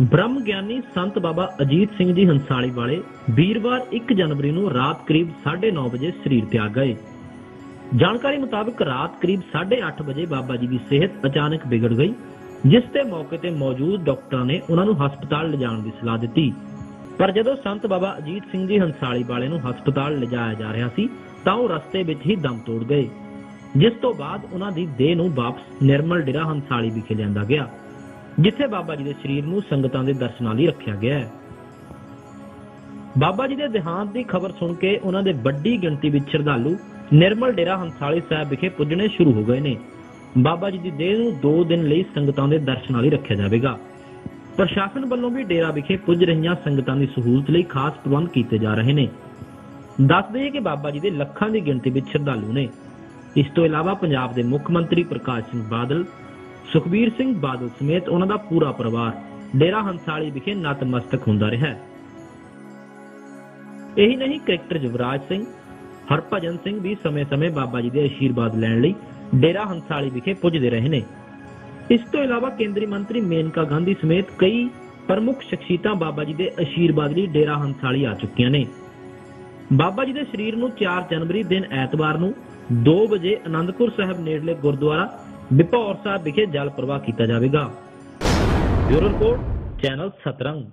ਬ੍ਰਹਮ ਗਿਆਨੀ ਸੰਤ ਬਾਬਾ ਅਜੀਤ ਸਿੰਘ ਜੀ ਹੰਸਾਲੀ ਵਾਲੇ ਵੀਰਵਾਰ 1 ਜਨਵਰੀ ਨੂੰ ਰਾਤ ਕਰੀਬ 9:30 ਵਜੇ ਸਰੀਰ ਤਿਆਗ ਗਏ। ਜਾਣਕਾਰੀ ਮੁਤਾਬਕ ਰਾਤ ਕਰੀਬ 8:30 ਵਜੇ ਬਾਬਾ ਜੀ ਦੀ ਸਿਹਤ ਅਚਾਨਕ ਵਿਗੜ ਗਈ, ਜਿਸ ਤੇ ਮੌਕੇ ਤੇ ਮੌਜੂਦ ਡਾਕਟਰਾਂ ਨੇ ਉਹਨਾਂ ਨੂੰ ਹਸਪਤਾਲ ਲਿਜਾਣ ਦੀ ਸਲਾਹ ਦਿੱਤੀ। ਪਰ ਜਦੋਂ ਸੰਤ ਬਾਬਾ ਅਜੀਤ ਸਿੰਘ ਜੀ ਹੰਸਾਲੀ ਵਾਲੇ ਨੂੰ ਹਸਪਤਾਲ ਲਿਜਾਇਆ ਜਾ ਰਿਹਾ ਸੀ, ਤਾਂ ਉਹ ਰਸਤੇ ਵਿੱਚ ਹੀ ਦਮ ਤੋੜ ਗਏ, ਜਿਸ ਤੋਂ ਬਾਅਦ ਉਹਨਾਂ ਦੀ ਦੇਹ ਨੂੰ ਵਾਪਸ ਨਿਰਮਲ ਡੇਰਾ ਹੰਸਾਲੀ ਵਿਖੇ ਲਿਆਂਦਾ ਗਿਆ। ਜਿੱਥੇ ਬਾਬਾ ਜੀ ਦੇ ਸਰੀਰ ਨੂੰ ਸੰਗਤਾਂ ਦੇ ਦਰਸ਼ਨਾਂ ਲਈ ਰੱਖਿਆ ਗਿਆ ਹੈ। ਬਾਬਾ ਜੀ ਦੇ ਦੇਹਾਂਤ ਦੀ ਖਬਰ ਸੁਣ ਕੇ ਉਹਨਾਂ ਦੇ ਵੱਡੀ ਗਿਣਤੀ ਵਿੱਚ ਸ਼ਰਧਾਲੂ ਨਿਰਮਲ ਡੇਰਾ ਹੰਸਾਲੀ ਸਾਹਿਬ ਵਿਖੇ ਪੁੱਜਣੇ ਸ਼ੁਰੂ ਹੋ ਗਏ ਨੇ। ਬਾਬਾ ਜੀ ਦੀ ਦੇਹ ਨੂੰ 2 ਦਿਨ ਲਈ ਸੰਗਤਾਂ ਦੇ ਦਰਸ਼ਨਾਂ ਲਈ ਰੱਖਿਆ ਜਾਵੇਗਾ। ਪ੍ਰਸ਼ਾਸਨ ਵੱਲੋਂ ਵੀ ਡੇਰਾ ਵਿਖੇ ਪੁੱਜ ਰਹੀਆਂ ਸੰਗਤਾਂ ਦੀ ਸਹੂਲਤ ਲਈ ਖਾਸ ਪ੍ਰਬੰਧ ਕੀਤੇ ਜਾ ਰਹੇ ਨੇ। ਦੱਸ ਦਈਏ ਕਿ ਬਾਬਾ ਜੀ ਦੇ ਲੱਖਾਂ ਦੀ ਗਿਣਤੀ ਵਿੱਚ ਸ਼ਰਧਾਲੂ ਨੇ। ਇਸ ਤੋਂ ਇਲਾਵਾ ਪੰਜਾਬ ਦੇ ਮੁੱਖ ਮੰਤਰੀ ਪ੍ਰਕਾਸ਼ ਸਿੰਘ ਬਾਦਲ ਸੁਖਬੀਰ ਸਿੰਘ ਬਾਦਲ ਸਮੇਤ ਉਹਨਾਂ ਦਾ ਪੂਰਾ ਪਰਿਵਾਰ ਡੇਰਾ ਹੰਸਾਲੀ ਵਿਖੇ ਨਤਮਸਤਕ ਹੁੰਦਾ ਰਿਹਾ ਹੈ। ਇਹੀ ਨਹੀਂ ਕ੍ਰਿਕਟਰ ਯੁਵਰਾਜ ਸਿੰਘ, ਹਰਭਜਨ ਸਿੰਘ ਵੀ ਸਮੇਂ-ਸਮੇਂ ਬਾਬਾ ਜੀ ਦੇ ਅਸ਼ੀਰਵਾਦ ਲੈਣ ਲਈ ਡੇਰਾ ਹੰਸਾਲੀ ਵਿਖੇ ਪੁੱਜਦੇ ਰਹੇ ਨੇ। ਇਸ ਤੋਂ ਇਲਾਵਾ ਕੇਂਦਰੀ ਮੰਤਰੀ ਮੇਨਕਾ ਗਾਂਧੀ ਸਮੇਤ ਕਈ ਪ੍ਰਮੁੱਖ ਸ਼ਖਸੀਅਤਾਂ ਬਾਬਾ ਜੀ ਦੇ ਅਸ਼ੀਰਵਾਦ ਲਈ ਡੇਰਾ ਹੰਸਾਲੀ ਆ ਚੁੱਕੀਆਂ ਨੇ। ਬਾਬਾ ਜੀ ਦੇ ਸਰੀਰ ਨੂੰ 4 ਜਨਵਰੀ ਦਿਨ ਐਤਵਾਰ ਨੂੰ 2 ਵਜੇ ਅਨੰਦਪੁਰ ਸਾਹਿਬ ਨੇੜਲੇ ਗੁਰਦੁਆਰਾ ਬਿਪੌਰ ਸਾਹਿਬ ਵਿਖੇ ਜਲ ਪ੍ਰਵਾਹ ਕੀਤਾ ਜਾਵੇਗਾ। Bureau report channel Satrang.